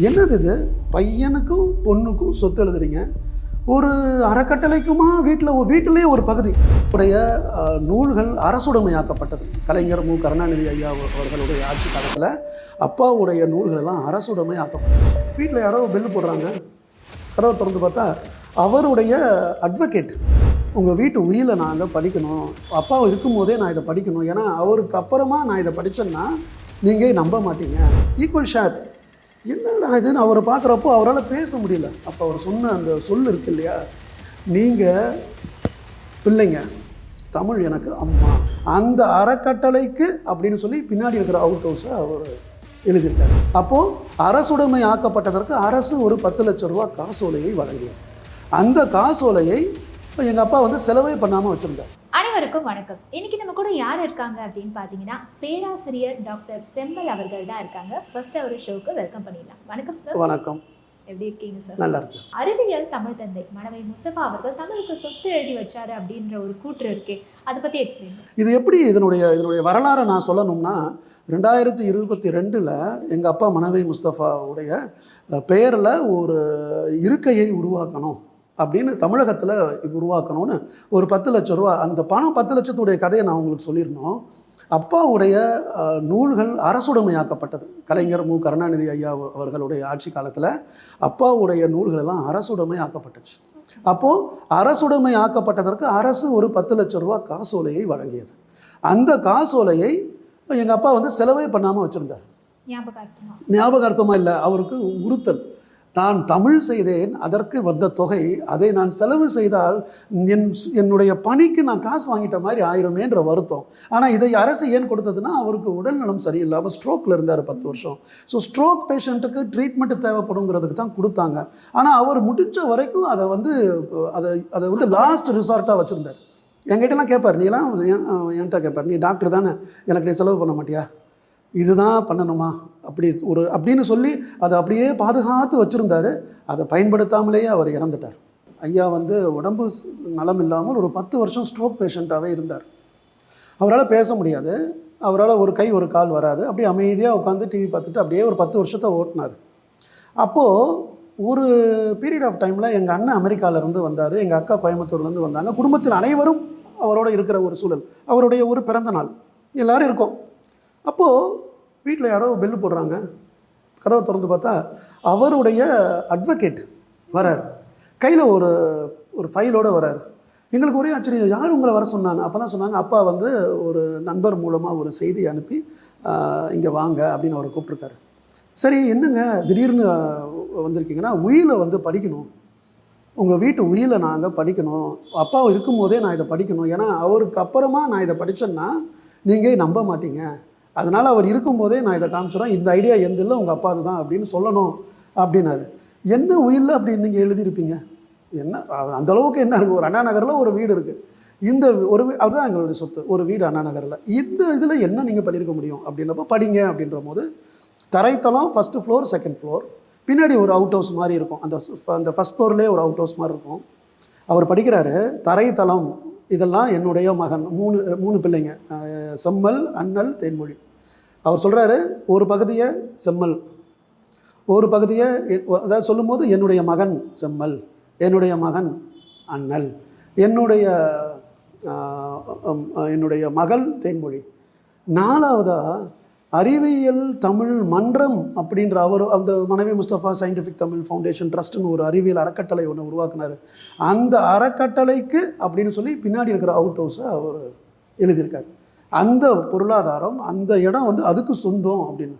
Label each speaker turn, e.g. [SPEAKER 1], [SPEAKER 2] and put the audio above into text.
[SPEAKER 1] என்னது இது? பையனுக்கும் பொண்ணுக்கும் சொத்து எழுதுறீங்க. ஒரு அறக்கட்டளைக்குமா? வீட்டில் வீட்டிலே ஒரு பகுதி. உடைய நூல்கள் அரசுடைமையாக்கப்பட்டது. கலைஞர் மு. கருணாநிதி ஐயா அவர்களுடைய ஆட்சி காலத்தில் அப்பாவுடைய நூல்கள் எல்லாம் அரசுடைமை ஆக்கப்பட்டுச்சு வீட்டில் யாரோ பில்லு போடுறாங்க. கதவை திறந்து பார்த்தா அவருடைய அட்வொகேட் உங்கள் வீட்டு உயிரில் நான் இதை படிக்கணும். அப்பா இருக்கும்போதே நான் இதை படிக்கணும். ஏன்னா அவருக்கு அப்புறமா நான் இதை படித்தேன்னா நீங்கள் நம்ப மாட்டீங்க. ஈக்குவல் ஷேர் என்னடா இதுன்னு அவரை பார்க்குறப்போ அவரால் பேச முடியல. அப்போ அவர் சொன்ன அந்த சொல் இருக்கு இல்லையா? நீங்கள் பிள்ளைங்க தமிழ் எனக்கு அம்மா. அந்த அறக்கட்டளைக்கு அப்படின்னு சொல்லி பின்னாடி இருக்கிற அவுட் ஹவுஸை அவர் எழுதியிருக்காரு. அப்போது அரசுடைமை ஆக்கப்பட்டதற்கு அரசு ஒரு பத்து லட்ச ரூபா காசோலையை வழங்கியது. அந்த காசோலையை எங்கள் அப்பா வந்து செலவே பண்ணாமல் வச்சுருந்தார்.
[SPEAKER 2] அனைவருக்கும் வணக்கம். இன்னைக்கு நம்ம கூட யார் இருக்காங்க அப்படின்னு பார்த்தீங்கன்னா பேராசிரியர் டாக்டர் செம்மல் அவர்கள் தான் இருக்காங்க. ஃபர்ஸ்ட் அவர் ஷோக்கு வெல்கம் பண்ணிடலாம். வணக்கம் சார்
[SPEAKER 1] வணக்கம்.
[SPEAKER 2] எப்படி இருக்கீங்க சார்
[SPEAKER 1] நல்லா இருக்கு
[SPEAKER 2] அறிவியல் தமிழ் தந்தை மனவை முஸ்தபா அவர்கள் தமிழுக்கு சொத்து எழுதி வச்சாரு அப்படின்ற ஒரு கூற்று இருக்கே. அதை பத்தி எக்ஸ்பிளைன்
[SPEAKER 1] இது எப்படி இதனுடைய இதனுடைய வரலாறை நான் சொல்லணும்னா ரெண்டாயிரத்தி இருபத்தி ரெண்டில் எங்கள் அப்பா மனைவி முஸ்தஃபாவுடைய பெயரில் ஒரு இருக்கையை உருவாக்கணும். அப்படின்னு தமிழகத்தில் உருவாக்கணும்னு ஒரு பத்து லட்ச ரூபா அந்த பணம் பத்து லட்சத்துடைய கதையை நான் உங்களுக்கு சொல்லியிருந்தோம். அப்பாவுடைய நூல்கள் அரசுடைமையாக்கப்பட்டது. கலைஞர் மு. கருணாநிதி ஐயா அவர்களுடைய ஆட்சி காலத்தில் அப்பாவுடைய நூல்கள் எல்லாம் அரசுடைமை ஆக்கப்பட்டுச்சு அப்போது அரசுடைமை ஆக்கப்பட்டதற்கு அரசு ஒரு பத்து லட்ச ரூபா காசோலையை வழங்கியது. அந்த காசோலையை எங்கள் அப்பா வந்து செலவே பண்ணாமல் வச்சுருந்தார்.
[SPEAKER 2] ஞாபகார்த்தமா?
[SPEAKER 1] ஞாபகார்த்தமாக இல்லை அவருக்கு உறுத்தல். நான் தமிழ் செய்தேன் அதற்கு வந்த தொகை அதை நான் செலவு செய்தால் என் என்னுடைய பணிக்கு நான் காசு வாங்கிட்ட மாதிரி ஆயிருமேன்ற வருத்தம். ஆனால் இதை அரசு ஏன் கொடுத்ததுன்னா அவருக்கு உடல்நலம் சரியில்லாமல் ஸ்ட்ரோக்கில் இருந்தார் பத்து வருஷம். ஸோ ஸ்ட்ரோக் பேஷண்ட்டுக்கு ட்ரீட்மெண்ட் தேவைப்படுங்கிறதுக்கு தான் கொடுத்தாங்க. ஆனால் அவர் முடிஞ்ச வரைக்கும் அதை வந்து அதை அதை வந்து லாஸ்ட் ரிசார்ட்டாக வச்சுருந்தார். என்கிட்டலாம் கேட்பார் நீலாம் என்கிட்ட கேட்பார் நீ டாக்டர் தானே. எனக்கு நீ செலவு பண்ண மாட்டியா? இதுதான் பண்ணணுமா? அப்படி ஒரு அப்படின்னு சொல்லி அதை அப்படியே பாதுகாத்து வச்சுருந்தார். அதை பயன்படுத்தாமலேயே அவர் இறந்துட்டார். ஐயா வந்து உடம்பு நலம் இல்லாமல் ஒரு பத்து வருஷம் ஸ்ட்ரோக் பேஷண்ட்டாகவே இருந்தார். அவரால் பேச முடியாது. அவரால் ஒரு கை ஒரு கால் வராது. அப்படியே அமைதியாக உட்காந்து டிவி பார்த்துட்டு அப்படியே ஒரு பத்து வருஷத்தை ஓட்டினார். அப்போது ஒரு பீரியட் ஆஃப் டைமில் எங்கள் அண்ணன் அமெரிக்காவிலேருந்து வந்தார். எங்கள் அக்கா கோயம்புத்தூர்லேருந்து வந்தாங்க. குடும்பத்தில் அனைவரும் அவரோட இருக்கிற ஒரு சூழல். அவருடைய ஒரு பிறந்த நாள். எல்லாரும் இருக்கோம். அப்போது வீட்டில் யாரோ பெல்லு போடுறாங்க. கதவை திறந்து பார்த்தா அவருடைய அட்வொகேட் வரார். கையில் ஒரு ஒரு ஃபைலோடு வரார். எங்களுக்கு ஒரே ஆச்சரியம் யார் உங்களை வர சொன்னாங்க? அப்போ தான் சொன்னாங்க அப்பா வந்து ஒரு நண்பர் மூலமாக ஒரு செய்தி அனுப்பி இங்கே வாங்க அப்படின்னு அவரை கூப்பிட்ருக்காரு சரி என்னங்க? திடீர்னு வந்திருக்கீங்கன்னா உயிலை வந்து படிக்கணும். உங்கள் வீட்டு உயிலை நாங்கள் படிக்கணும். அப்பா இருக்கும்போதே நான் இதை படிக்கணும். ஏன்னா அவருக்கு அப்புறமா நான் இதை படித்தேன்னா நீங்கள் நம்ப மாட்டீங்க. அதனால் அவர் இருக்கும்போதே நான் இதை காமிச்சிடுறேன் இந்த ஐடியா எந்த இல்லை உங்கள் அப்பா தான் அப்படின்னு சொல்லணும் அப்படின்னாரு. என்ன உயிரில் அப்படி நீங்கள் எழுதியிருப்பீங்க? என்ன அந்தளவுக்கு அந்த அளவுக்கு என்ன இருக்குது ஒரு அண்ணா நகரில் ஒரு வீடு இருக்குது இந்த ஒரு அதுதான் எங்களுடைய சொத்து. ஒரு வீடு அண்ணா நகரில். இந்த இதில் என்ன நீங்கள் பண்ணியிருக்க முடியும்? அப்படின்றப்போ படிங்க அப்படின்ற போது தரைத்தளம் ஃபஸ்ட்டு ஃப்ளோர் செகண்ட் ஃப்ளோர் பின்னாடி ஒரு அவுட் ஹவுஸ் மாதிரி இருக்கும். அந்த அந்த ஃபஸ்ட் ஃப்ளோர்லேயே ஒரு அவுட் ஹவுஸ் மாதிரி இருக்கும். அவர் படிக்கிறாரு தரைத்தளம் இதெல்லாம் என்னுடைய மகன். மூணு மூணு பிள்ளைங்க. செம்மல் அண்ணல் தேன்மொழி. அவர் சொல்கிறாரு ஒரு பகுதியை செம்மல். ஒரு பகுதியை எ- அதாவது சொல்லும்போது என்னுடைய மகன் செம்மல் என்னுடைய மகன் அண்ணல் என்னுடைய என்னுடைய மகள் தேன்மொழி. நாலாவதாக அறிவியல் தமிழ் மன்றம் அப்படின்ற அவர் அந்த மனைவி முஸ்தபா சயின்டிஃபிக் தமிழ் ஃபவுண்டேஷன் ட்ரஸ்ட்னு ஒரு அறிவியல் அறக்கட்டளை ஒன்று உருவாக்குனார். அந்த அறக்கட்டளைக்கு அப்படின்னு சொல்லி பின்னாடி இருக்கிற அவுட் ஹவுஸை அவர் எழுதியிருக்காரு. அந்த பொருளாதாரம் அந்த இடம் வந்து அதுக்கு சொந்தம் அப்படின்னு.